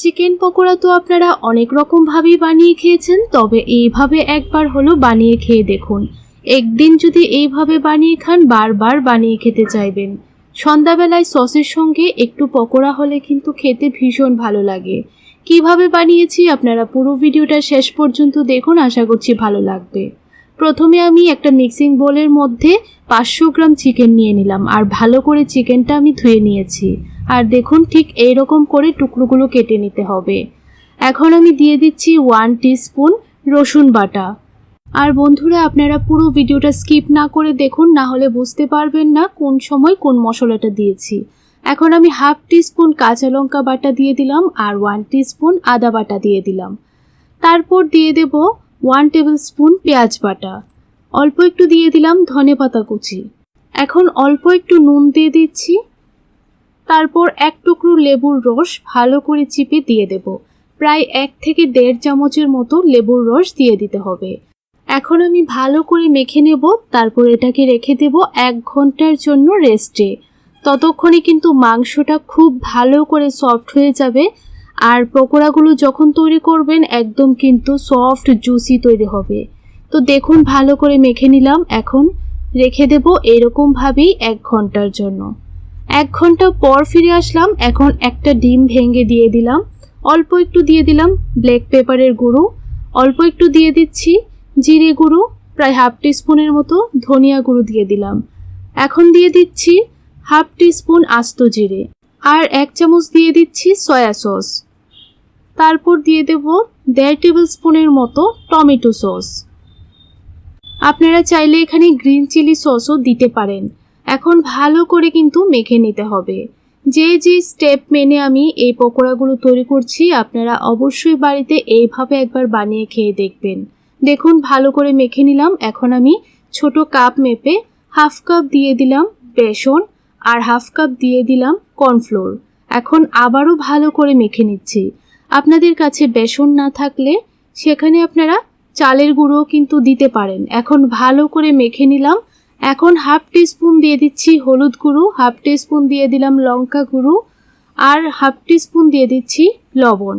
Chicken pakora তো আপনারা অনেক রকমভাবেই বানিয়ে খেয়েছেন, তবে এইভাবে একবার হলো বানিয়ে খেয়ে দেখুন। একদিন যদি এইভাবে বানিয়ে খান, বারবার বানিয়ে খেতে চাইবেন। সন্ধ্যাবেলায় সসের সঙ্গে একটু পকোড়া হলে কিন্তু খেতে ভীষণ ভালো লাগে। কীভাবে বানিয়েছি আপনারা পুরো ভিডিওটা শেষ পর্যন্ত দেখুন, আশা করছি ভালো লাগবে। প্রথমে আমি একটা মিক্সিং বোলের মধ্যে পাঁচশো গ্রাম চিকেন নিয়ে নিলাম, আর ভালো করে চিকেনটা আমি ধুয়ে নিয়েছি। আর দেখুন ঠিক এই রকম করে টুকরোগুলো কেটে নিতে হবে। এখন আমি দিয়ে দিচ্ছি ওয়ান স্পুন রসুন বাটা। আর বন্ধুরা, আপনারা পুরো ভিডিওটা স্কিপ না করে দেখুন, না হলে বুঝতে পারবেন না কোন সময় কোন মশলাটা দিয়েছি। এখন আমি হাফ স্পুন কাঁচা লঙ্কা বাটা দিয়ে দিলাম, আর ওয়ান স্পুন আদা বাটা দিয়ে দিলাম। তারপর দিয়ে দেব ওয়ান টেবিল স্পুন পেঁয়াজ বাটা। অল্প একটু দিয়ে দিলাম ধনে পাতা কুচি। এখন অল্প একটু নুন দিয়ে দিচ্ছি। তারপর এক টুকরো লেবুর রস ভালো করে চিপে দিয়ে দেব। প্রায় এক থেকে দেড় চামচের মতো লেবুর রস দিয়ে দিতে হবে। এখন আমি ভালো করে মেখে নেব, তারপর এটাকে রেখে দেব এক ঘণ্টার জন্য রেস্টে। ততক্ষণে কিন্তু মাংসটা খুব ভালো করে সফট হয়ে যাবে। আর পকোড়াগুলো যখন তৈরি করবেন, একদম কিন্তু সফট জুসি তৈরি হবে। তো দেখুন, ভালো করে মেখে নিলাম। এখন রেখে দেব এরকমভাবেই এক ঘণ্টার জন্য। এক ঘণ্টা পর ফিরে আসলাম। এখন একটা ডিম ভেঙে দিয়ে দিলাম। অল্প একটু দিয়ে দিলাম ব্ল্যাক পেপারের গুঁড়ো। অল্প একটু দিয়ে দিচ্ছি জিরে গুঁড়ো, প্রায় হাফ স্পুনের মতো ধনিয়া গুঁড়ো দিয়ে দিলাম। এখন দিয়ে দিচ্ছি হাফ স্পুন আস্ত জিরে। আর এক চামচ দিয়ে দিচ্ছি সয়া সস। তারপর দিয়ে দেব দেড় টেবিল স্পুনের মতো টমেটো সস। আপনারা চাইলে এখানে গ্রিন চিলি সসও দিতে পারেন। এখন ভালো করে কিন্তু মেখে নিতে হবে। যে যে স্টেপ মেনে আমি এই পকোড়াগুলো তৈরি করছি, আপনারা অবশ্যই বাড়িতে এইভাবে একবার বানিয়ে খেয়ে দেখবেন। দেখুন, ভালো করে মেখে নিলাম। এখন আমি ছোট কাপ মেপে হাফ কাপ দিয়ে দিলাম বেসন আর হাফ কাপ দিয়ে দিলাম কর্নফ্লোর। এখন আবারও ভালো করে মেখে নিচ্ছি। আপনাদের কাছে বেসন না থাকলে সেখানে আপনারা চালের গুঁড়ো কিন্তু দিতে পারেন। এখন ভালো করে মেখে নিলাম। এখন হাফ স্পুন দিয়ে দিচ্ছি হলুদ গুঁড়ো, হাফ স্পুন দিয়ে দিলাম লঙ্কা গুঁড়ো আর হাফ স্পুন দিয়ে দিচ্ছি লবণ।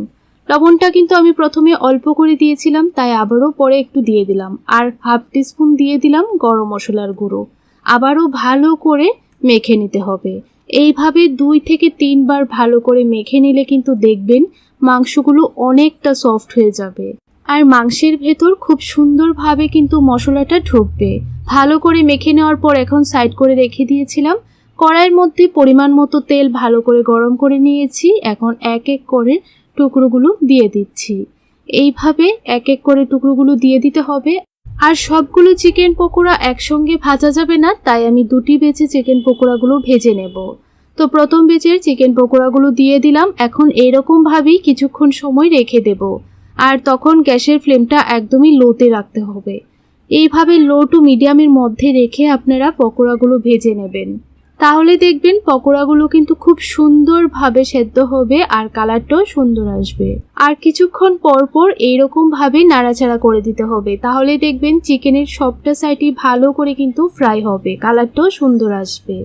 লবণটা কিন্তু আমি প্রথমে অল্প করে দিয়েছিলাম, তাই আবারও পরে একটু দিয়ে দিলাম। আর হাফ স্পুন দিয়ে দিলাম গরম মশলার গুঁড়ো। আবারও ভালো করে মেখে নিতে হবে। এইভাবে দুই থেকে তিনবার ভালো করে মেখে নিলে কিন্তু দেখবেন মাংসগুলো অনেকটা সফট হয়ে যাবে। আর মাংসের ভেতর খুব সুন্দরভাবে কিন্তু মশলাটা ঢুকবে। ভালো করে মেখে নেওয়ার পর এখন সাইড করে রেখে দিয়েছিলাম। কড়াইয়ের মধ্যে পরিমাণ মতো তেল ভালো করে গরম করে নিয়েছি। এখন এক এক করে টুকরোগুলো দিয়ে দিচ্ছি। এইভাবে এক এক করে টুকরোগুলো দিয়ে দিতে হবে। আর সবগুলো চিকেন পকোড়া একসঙ্গে ভাজা যাবে না, তাই আমি দুটি বেচে চিকেন পকোড়াগুলো ভেজে নেব। তো প্রথম বেচের চিকেন পকোড়াগুলো দিয়ে দিলাম, এখন এরকমভাবেই কিছুক্ষণ সময় রেখে দেব। আর তখন গ্যাসের ফ্লেমটা একদমই লোতে রাখতে হবে। এইভাবে লো টু মিডিয়ামের মধ্যে রেখে আপনারা পকোড়াগুলো ভেজে নেবেন। তাহলে দেখবেন পকোড়াগুলো কিন্তু খুব সুন্দরভাবে সেদ্ধ হবে আর কালারটাও সুন্দর আসবে। আর কিছুক্ষণ পর পর এইরকমভাবে নাড়াচাড়া করে দিতে হবে। তাহলে দেখবেন চিকেনের সবটা সাইডই ভালো করে কিন্তু ফ্রাই হবে, কালারটাও সুন্দর আসবে।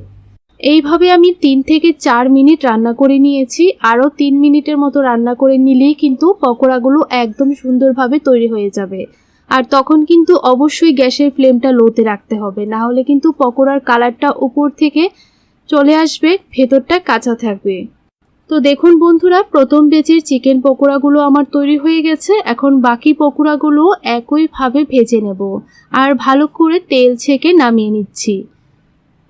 এইভাবে আমি তিন থেকে চার মিনিট রান্না করে নিয়েছি। আরও তিন মিনিটের মতো রান্না করে নিলেই কিন্তু পকোড়াগুলো একদম সুন্দরভাবে তৈরি হয়ে যাবে। আর তখন কিন্তু অবশ্যই গ্যাসের ফ্লেমটা লোতে রাখতে হবে, না হলে কিন্তু পকোড়ার কালারটা উপর থেকে চলে আসবে, ভেতরটা কাঁচা থাকবে। তো দেখুন বন্ধুরা, প্রথম বেচের চিকেন পকোড়াগুলো আমার তৈরি হয়ে গেছে, এখন বাকি পকোড়াগুলো একইভাবে ভেজে নেব আর ভালো করে তেল ছেঁকে নামিয়ে নিচ্ছি।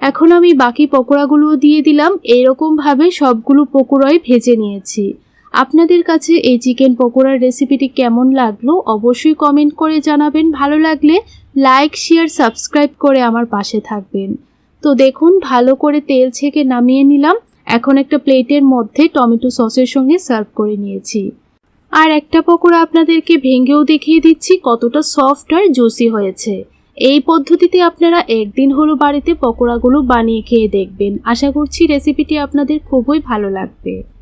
এখন আমি বাকি পকোড়াগুলো দিয়ে দিলাম এইরকমভাবে সবগুলো পকোড়াই ভেজে নিয়েছি। আপনাদের কাছে এই চিকেন পকোড়ার রেসিপিটি কেমন লাগল অবশ্যই কমেন্ট করে জানাবেন। ভালো লাগলে লাইক, শেয়ার, সাবস্ক্রাইব করে আমার পাশে থাকবেন। তো দেখুন, ভালো করে তেল ছেঁকে নামিয়ে নিলাম। এখন একটা প্লেটের মধ্যে টমেটো সসের সঙ্গে সার্ভ করে নিয়েছি। আর একটা পকোড়া আপনাদেরকে ভেঙেও দেখিয়ে দিচ্ছি, কতটা সফট আর জুসি হয়েছে। এই পদ্ধতিতে আপনারা একদিন হলো বাড়িতে পকোড়াগুলো বানিয়ে খেয়ে দেখবেন। আশা করছি রেসিপিটি আপনাদের খুবই ভালো লাগবে।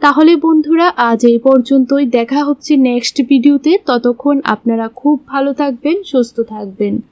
তাহলে বন্ধুরা, আজ এই পর্যন্তই। দেখা হচ্ছে নেক্সট ভিডিওতে ততক্ষণ আপনারা খুব ভালো থাকবেন, সুস্থ থাকবেন।